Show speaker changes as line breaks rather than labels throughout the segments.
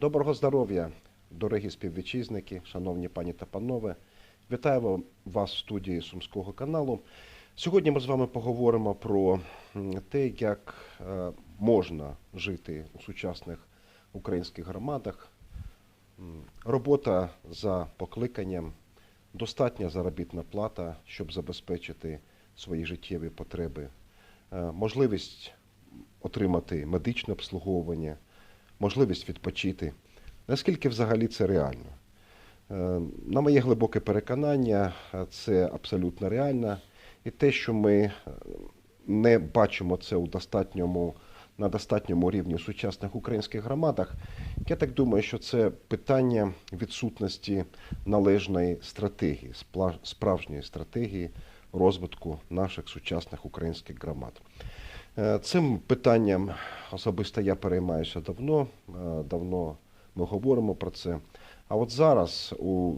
Доброго здоров'я, дорогі співвітчизники, шановні пані та панове. Вітаю вас в студії Сумського каналу. Сьогодні ми з вами поговоримо про те, як е, можна жити у сучасних українських громадах. Робота за покликанням, достатня заробітна плата, щоб забезпечити свої життєві потреби, е, можливість отримати медичне обслуговування, можливість відпочити. Наскільки взагалі це реально? Е, На моє глибоке переконання, е, це абсолютно реально. І те, що ми е, не бачимо це у достатньому, на достатньому рівні в сучасних українських громадах, я так думаю, що це питання відсутності належної стратегії, справжньої стратегії розвитку наших сучасних українських громад. Е, Цим питанням особисто я переймаюся давно. е, Давно ми говоримо про це. А от зараз, у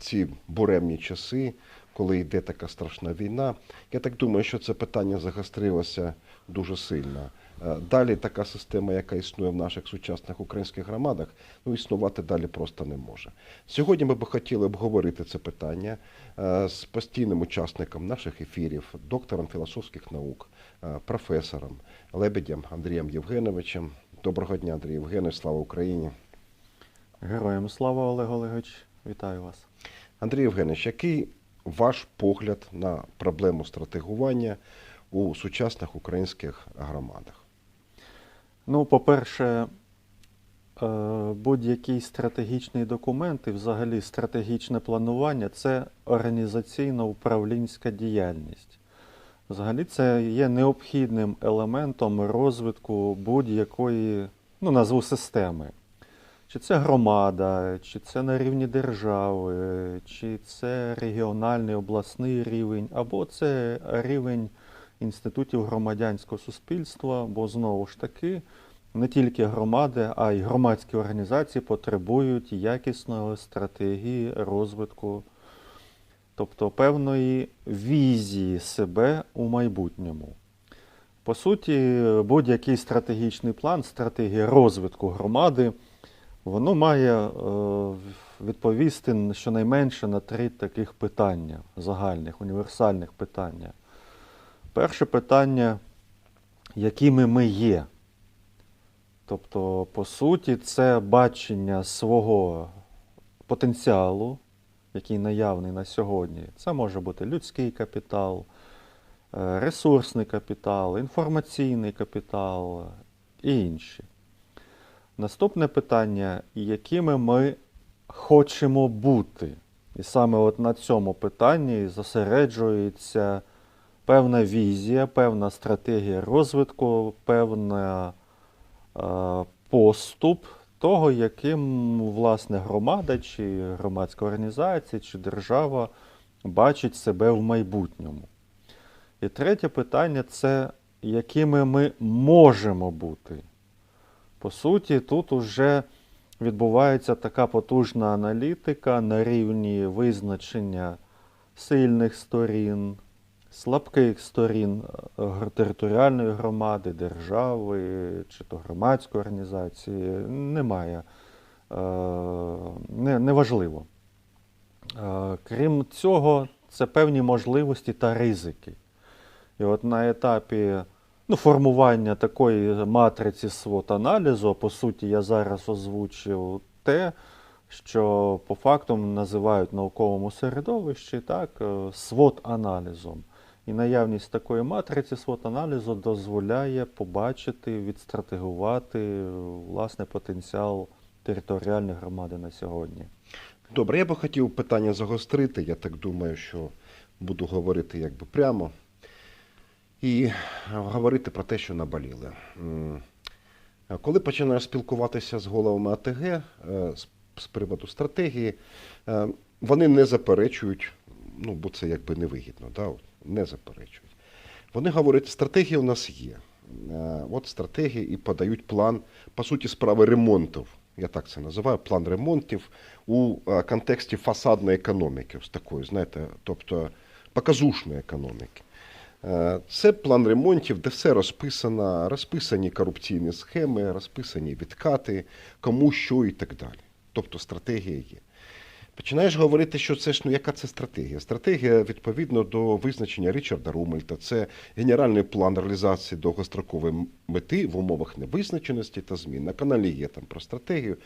ці буремні часи, коли йде така страшна війна, я так думаю, що це питання загострилося дуже сильно. Е, Далі така система, яка існує в наших сучасних українських громадах, ну існувати далі просто не може. Сьогодні ми би хотіли обговорити це питання з постійним учасником наших ефірів, доктором філософських наук, професором Лебедем Андрієм Євгеновичем. Доброго дня, Андрій Євгенович, слава Україні.
Героям слава Олег Олегович, вітаю вас.
Андрій Євгенович, який ваш погляд на проблему стратегування у сучасних українських громадах?
Ну, по-перше, е, будь-який стратегічний документ і взагалі стратегічне планування це організаційно-управлінська діяльність. Взагалі це є необхідним елементом розвитку будь-якої, ну, назву системи. Чи це громада, чи це на рівні держави, чи це регіональний обласний рівень, або це рівень інститутів громадянського суспільства, бо знову ж таки не тільки громади, а й громадські організації потребують якісної стратегії розвитку, тобто певної візії себе у майбутньому. По суті, будь-який стратегічний план, стратегія розвитку громади, воно має е, відповісти щонайменше на три таких питання загальних, універсальних питання. Перше питання, якими ми є. Тобто, по суті, це бачення свого потенціалу, який наявний на сьогодні. Це може бути людський капітал, е, ресурсний капітал, інформаційний капітал і інші. Наступне питання, якими ми хочемо бути. І саме от на цьому питанні зосереджується певна візія, певна стратегія розвитку, певна е, поступ того, яким власне громада, чи громадська організація, чи держава бачить себе в майбутньому. І третє питання це якими ми можемо бути. По суті, тут уже відбувається така потужна аналітика на рівні визначення сильних сторін, слабких сторін е, територіальної громади, держави чи то громадської організації. Немає. Е, Не, неважливо. Е, Крім цього, це певні можливості та ризики. І от на етапі ну, формування такої матриці свот аналізу, по суті, я зараз озвучив те, що по факту називають науковому середовищі так, свот аналізом. І наявність такої матриці свот аналізу дозволяє побачити, відстратегувати власне потенціал територіальної громади на сьогодні.
Добре, я би хотів питання загострити. Я так думаю, що буду говорити якби прямо. І говорити про те, що наболіли. Коли починаєш спілкуватися з головами АТГ е, з, з приводу стратегії, е, вони не заперечують, ну, бо це якби невигідно, да? Не заперечують. Вони говорять, стратегія у нас є. Е, От стратегія і подають план, по суті, справи ремонтів. Я так це називаю, план ремонтів у е, контексті фасадної економіки, ось такої, знаєте, тобто показушної економіки. Е, Це план ремонтів, де все розписано, розписані корупційні схеми, розписані відкати, кому що і так далі. Тобто стратегія є. Починаєш говорити, що це ж ну яка це стратегія? Стратегія відповідно до визначення Річарда Румельта. Це генеральний план реалізації довгострокової мети в умовах невизначеності та змін. На каналі є там про стратегію.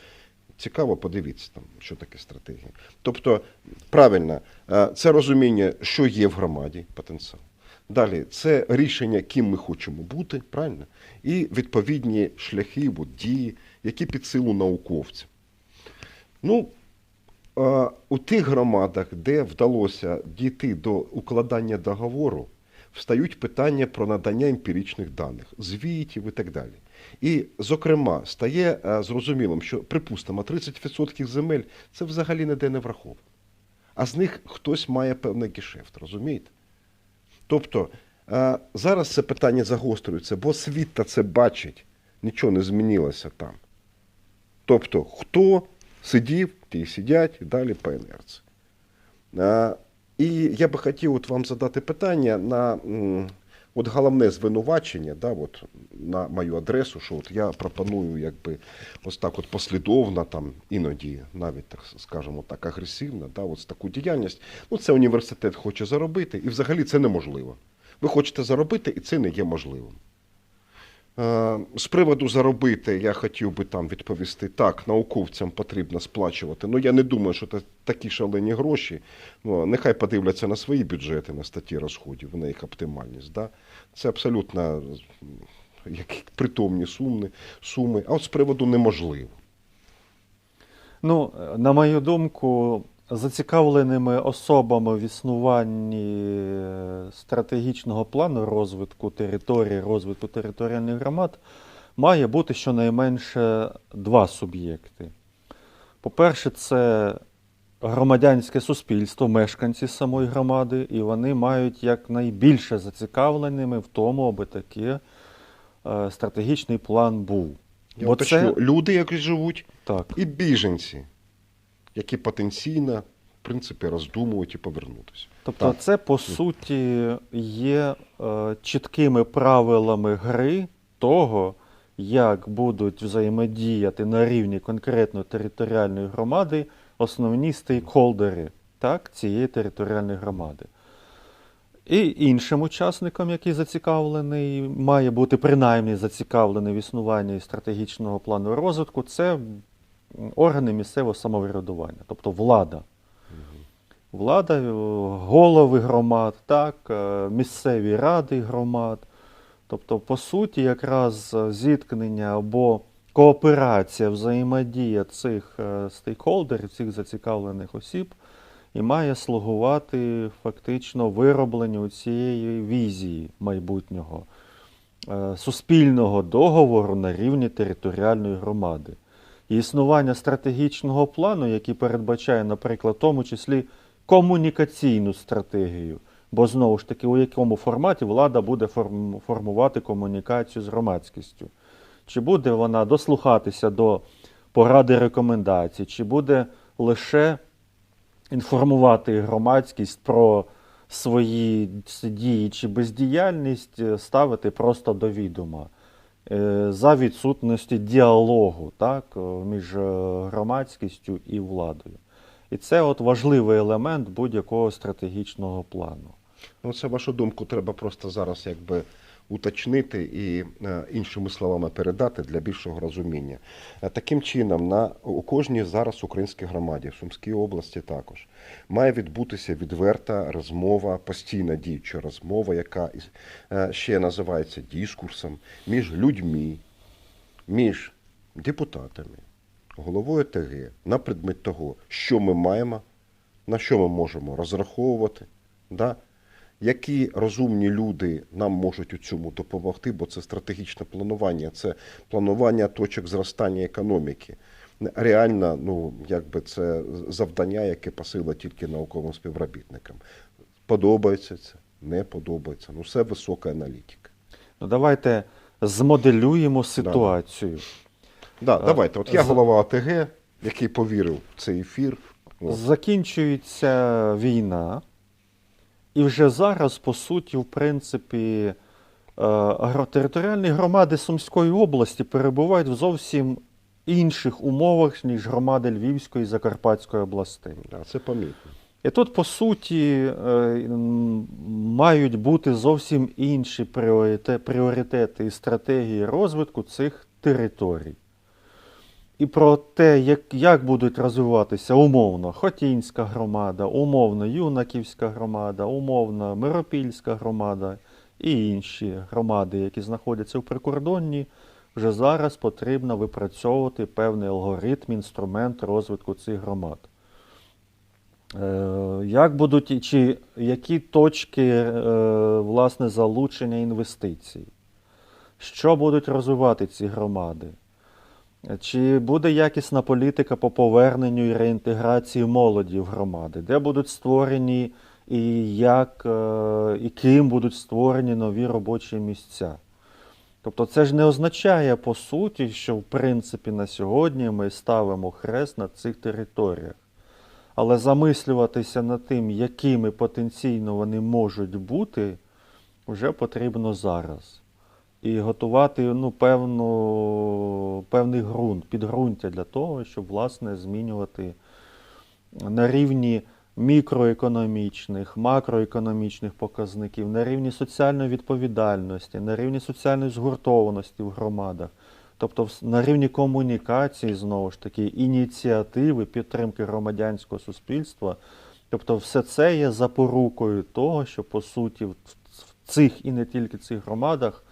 Цікаво, подивіться там, що таке стратегія. Тобто, правильно, е, це розуміння, що є в громаді потенціал. Далі це рішення, ким ми хочемо бути, правильно? І відповідні шляхи, дії, які під силу науковцям. Ну, у тих громадах, де вдалося дійти до укладання договору, встають питання про надання емпіричних даних, звітів і так далі. І, зокрема, стає е, зрозумілим, що, припустимо, 30% земель це взагалі ніде не враховано. А з них хтось має певний гешефт, розумієте? Тобто е, зараз це питання загострюється, бо світ та це бачить, нічого не змінилося там. Тобто, хто сидів, ті сидять, далі по інерції. Е, І я би хотів от вам задати питання на от головне звинувачення, да, от, на мою адресу, що от я пропоную якби ось так от послідовно, там, іноді навіть так скажімо так, агресивно, да, от таку діяльність. Ну, це університет хоче заробити, і взагалі це неможливо. Ви хочете заробити, і це не є можливим. Е, З приводу заробити, я хотів би там відповісти так, науковцям потрібно сплачувати. Ну я не думаю, що це такі шалені гроші. Ну, нехай подивляться на свої бюджети, на статті розходів, на їх оптимальність. Да? Це абсолютно м, як притомні суми, суми. А от з приводу неможливо.
Ну, на мою думку, зацікавленими особами в існуванні е, стратегічного плану розвитку території, розвитку територіальних громад має бути щонайменше два суб'єкти. По-перше, це громадянське суспільство, мешканці самої громади, і вони мають якнайбільше зацікавленими в тому, аби такий е, стратегічний план був.
Я
Бо
уточню,
це
люди, які живуть,
так.
і біженці, які потенційно, в принципі, роздумують і повернутися.
Тобто,
Так.
це по суті є е, чіткими правилами гри того, як будуть взаємодіяти на рівні конкретно територіальної громади основні стейкхолдери так, цієї територіальної громади. І іншим учасником, який зацікавлений, має бути принаймні зацікавлений в існуванні стратегічного плану розвитку, це органи місцевого самоврядування, тобто влада. Влада, е, голови громад, так, е, місцеві ради громад. Тобто, по суті, якраз зіткнення або кооперація, взаємодія цих е, стейкхолдерів, цих зацікавлених осіб, і має слугувати фактично виробленню цієї візії майбутнього суспільного договору на рівні територіальної громади. І існування стратегічного плану, який передбачає, наприклад, в тому числі комунікаційну стратегію. Бо знову ж таки, у якому форматі влада буде формувати комунікацію з громадськістю? Чи буде вона дослухатися до поради рекомендацій, чи буде лише інформувати громадськість про свої дії чи бездіяльність, е, ставити просто до відома за відсутності діалогу так, е, між е, громадськістю і владою. І це от важливий елемент будь-якого стратегічного плану.
Ну, це вашу думку треба просто зараз якби уточнити і е, іншими словами передати для більшого розуміння. Е, Таким чином, на у кожній зараз українській громаді, в Сумській області також, має відбутися відверта розмова, постійна діюча розмова, яка е, ще називається дискурсом між людьми, між депутатами, головою ТГ на предмет того, що ми маємо, на що ми можемо розраховувати, да? Які розумні люди нам можуть у цьому допомогти, бо це стратегічне планування, це планування точок зростання економіки. Реально, ну, якби це завдання, яке посила тільки науковим співробітникам. Подобається це, не подобається. Ну, все висока аналітика.
Ну, давайте змоделюємо ситуацію.
Да,
А,
давайте. От я голова АТГ, який повірив в цей ефір. От.
Закінчується війна, І вже зараз, по суті, в принципі, е, агротериторіальні громади Сумської області перебувають в зовсім інших умовах, ніж громади Львівської і Закарпатської областей.
Це помітно.
І тут, по суті, е, мають бути зовсім інші пріоритети і стратегії розвитку цих територій. І про те, як, як будуть розвиватися умовно Хотінська громада, умовно Юнаківська громада, умовно Миропільська громада і інші громади, які знаходяться в прикордонні, вже зараз потрібно випрацьовувати певний алгоритм, інструмент розвитку цих громад. Е, Як будуть чи які точки е, власне залучення інвестицій? Що будуть розвивати ці громади? Чи буде якісна політика по поверненню і реінтеграції молоді в громади? Де будуть створені і як е, і ким будуть створені нові робочі місця? Тобто це ж не означає по суті, що в принципі на сьогодні ми ставимо хрест на цих територіях. Але замислюватися над тим, якими потенційно вони можуть бути, вже потрібно зараз. І готувати ну, певну, певний ґрунт, підґрунтя для того, щоб власне змінювати на рівні мікроекономічних, макроекономічних показників, на рівні соціальної відповідальності, на рівні соціальної згуртованості в громадах. Тобто на рівні комунікації, знову ж таки, ініціативи, підтримки громадянського суспільства. Тобто все це є запорукою того, що по суті в цих і не тільки цих громадах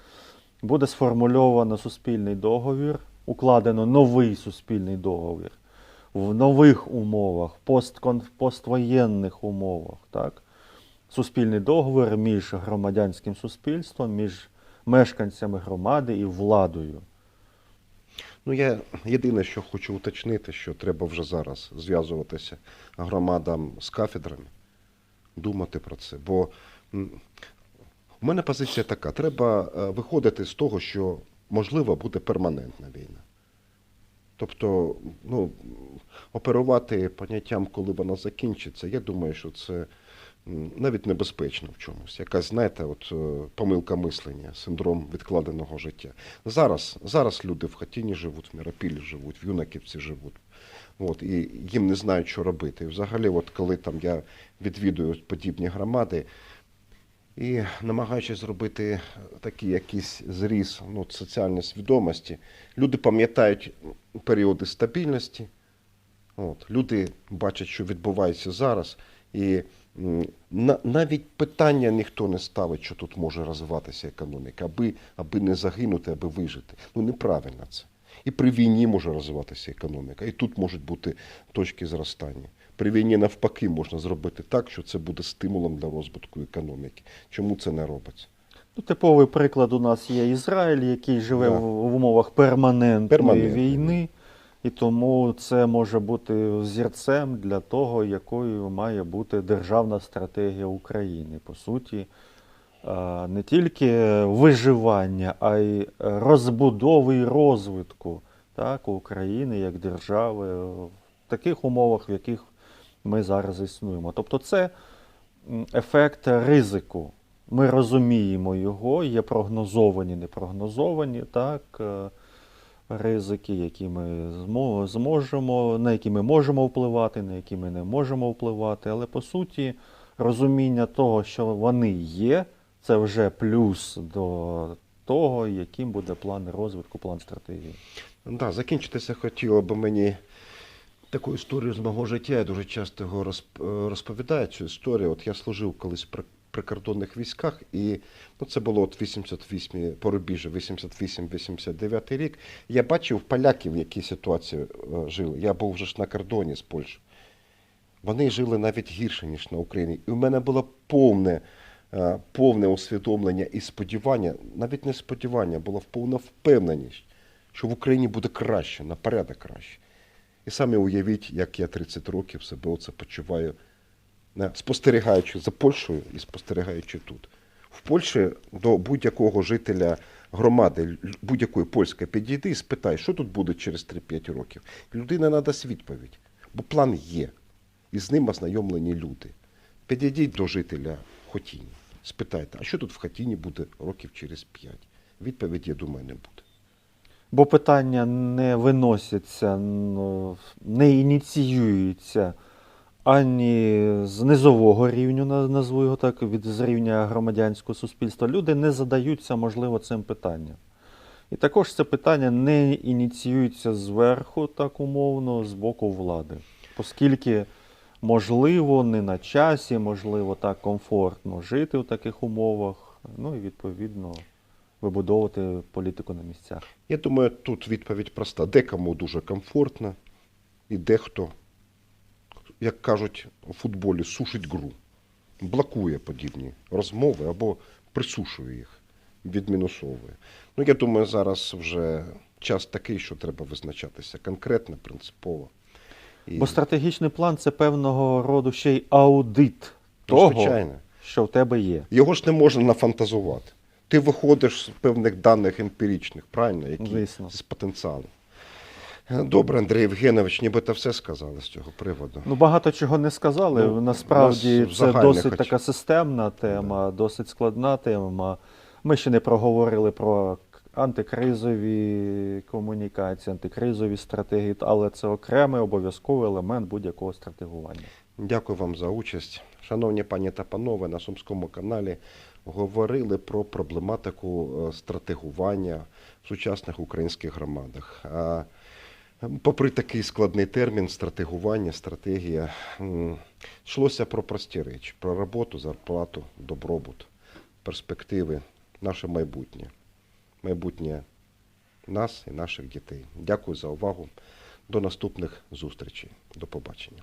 буде сформульовано суспільний договір, укладено новий суспільний договір в нових умовах, поствоєнних умовах. Так? Суспільний договір між громадянським суспільством, між мешканцями громади і владою.
Ну, я єдине, що хочу уточнити, що треба вже зараз зв'язуватися громадам з кафедрами, думати про це. Бо у мене позиція така: треба е, виходити з того, що можливо буде перманентна війна. Тобто, ну, оперувати поняттям, коли вона закінчиться, я думаю, що це навіть небезпечно в чомусь. Якась, знаєте, от е, помилка мислення, синдром відкладеного життя. Зараз, зараз люди в Хатіні живуть, в Міропілі живуть, в Юнаківці живуть. От, і їм не знають, що робити. І взагалі, от коли там я відвідую подібні громади, і намагаючись зробити такий якийсь зріз ну, соціальної свідомості, люди пам'ятають періоди стабільності, от, люди бачать, що відбувається зараз, і на, навіть питання ніхто не ставить, що тут може розвиватися економіка, аби, аби не загинути, аби вижити. Ну неправильно це. І при війні може розвиватися економіка, і тут можуть бути точки зростання. При війні навпаки можна зробити так, що це буде стимулом для розвитку економіки. Чому це не робиться?
Ну, типовий приклад у нас є Ізраїль, який живе
Да.
в, в умовах перманентної
Перманентної.
війни, і тому це може бути зірцем для того, якою має бути державна стратегія України. По суті, е, не тільки виживання, а й розбудови і розвитку так, України як держави в таких умовах, в яких ми зараз існуємо. Тобто це ефект ризику. Ми розуміємо його, є прогнозовані, непрогнозовані так, е, ризики, які ми зможемо, на які ми можемо впливати, на які ми не можемо впливати. Але по суті, розуміння того, що вони є, це вже плюс до того, яким буде план розвитку, план стратегії.
Да, закінчитися хотіло би мені таку історію з мого життя. Я дуже часто його е, розповідаю, цю історію. От я служив колись при прикордонних військах, і ну, це було от 88 порубіжжя, 88-89 рік. Я бачив поляків, в якій ситуації е, жили. Я був вже ж на кордоні з Польщею. Вони жили навіть гірше, ніж на Україні. І в мене було повне, е, повне усвідомлення і сподівання, навіть не сподівання, була повна впевненість, що в Україні буде краще, на порядок краще. І самі уявіть, як я 30 років себе оце почуваю, спостерігаючи за Польщею і спостерігаючи тут. В Польщі до будь-якого жителя громади, будь-якої польської, підійди і спитай, що тут буде через 3-5 років. Людина надасть відповідь, бо план є і з ним ознайомлені люди. Підійдіть до жителя Хотіні. Спитайте, а що тут в Хотіні буде років через 5? Відповіді, я думаю, не буде.
Бо питання не виносяться, ну, не ініціюються ані з низового рівню, назву його так, від з рівня громадянського суспільства. Люди не задаються, можливо, цим питанням. І також це питання не ініціюється зверху, так умовно, з боку влади. Оскільки, можливо, не на часі, можливо, так комфортно жити в таких умовах, ну і відповідно вибудовувати політику на місцях.
Я думаю, тут відповідь проста. Декому дуже комфортно, і дехто, як кажуть у футболі, сушить гру, блокує подібні розмови або присушує їх, відмінусовує. Ну, я думаю, зараз вже час такий, що треба визначатися конкретно, принципово. І,
Бо стратегічний план це певного роду ще й аудит
Ну,
того,
звичайно.
що в тебе є.
Його ж не можна нафантазувати. Ти виходиш з певних даних емпіричних, правильно, які
Звісно.
з потенціалу. Добре, Андрій Євгенович, нібито все сказали з цього приводу.
Ну, багато чого не сказали.
Ну,
Насправді це досить
хоч.
така системна тема, досить складна тема. Ми ще не проговорили про антикризові комунікації, антикризові стратегії, але це окремий обов'язковий елемент будь-якого стратегування.
Дякую вам за участь. Шановні пані та панове, на Сумському каналі говорили про проблематику е, стратегування в сучасних українських громадах. А попри такий складний термін, стратегування, стратегія, йшлося про прості речі: про роботу, зарплату, добробут, перспективи, наше майбутнє. Майбутнє нас і наших дітей. Дякую за увагу. До наступних зустрічей. До побачення.